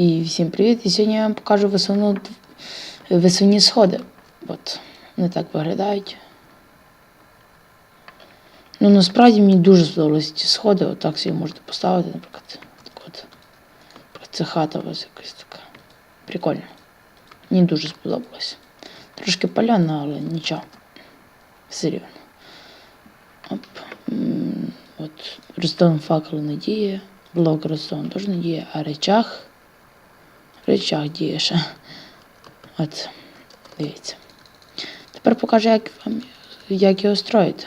І всім привіт! І сьогодні я вам покажу висуну, висувні сходи. От, вони так виглядають. Ну, насправді мені дуже сподобалися ці сходи. Отак собі можете поставити, наприклад. Так от. Це хата вас якась така. Прикольно. Мені дуже сподобалось. Трошки паляна, але нічого. Все рівно. Оп. От. Redstone факел не діє. Блок Redstone теж не діє, а речах. Речах діє ще. От. Дивіться. Тепер покажу, як вам як його строїти.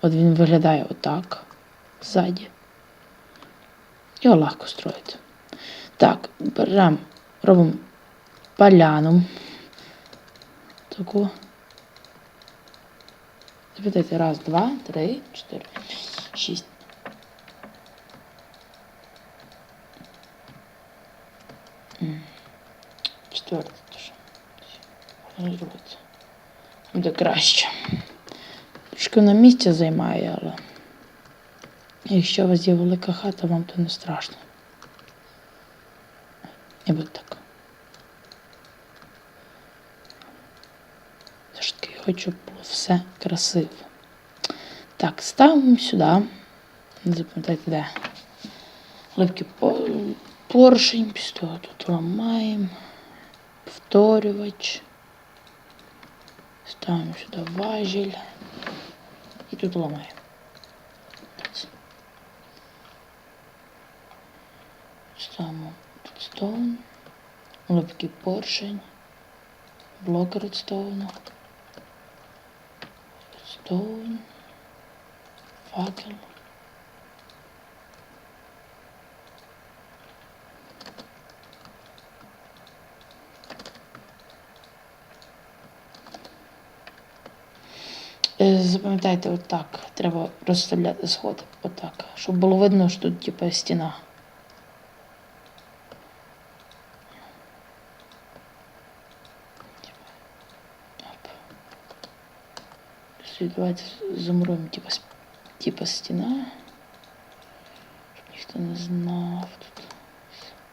От він виглядає отак. Ззаді. Його легко строїти. Так, беремо, робимо поляну. Таку. Запитайте, раз, два, три, чотири, шість. М. Четверте теж. Буде краще. Трошки на місці займає, але якщо у вас є велика хата, вам то не страшно. І буде так. Таки хочу, було все красиво. Так, ставимо сюди. Не запам'ятайте, де. Липкий поршень, після того тут ламаємо. Повторювач. Ставимо сюди важіль. І тут ламаємо. Ставимо тут стоун. Липкий поршень. Блок редстоуну. Редстоун. Факел. Запам'ятайте, отак. Треба розставляти сходи. Отак. Щоб було видно, що тут типу стіна. Давайте замуруємо типу, типу стіна. Щоб ніхто не знав тут.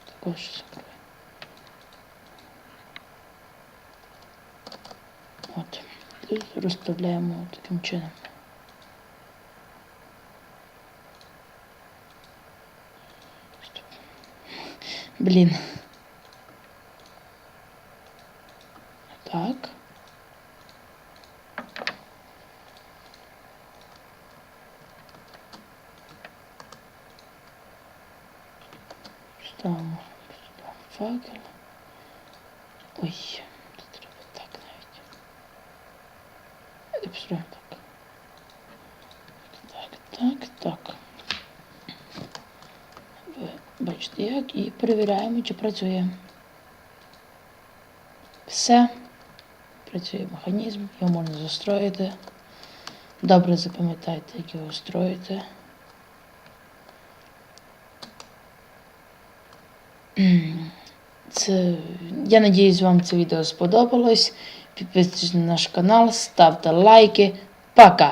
Також замуруємо. От. Тут розставляємо таким чином. Стоп. Блін. Так. Ставимо сюди факел. Ой, Так. Так, так, так. Ви бачите як і перевіряємо, чи працює. Все. Працює механізм, його можна застроїти. Добре запам'ятайте, як його строїти. Це, я надіюсь, вам це відео сподобалось. Підписуйтесь на наш канал, ставте лайки. Пока!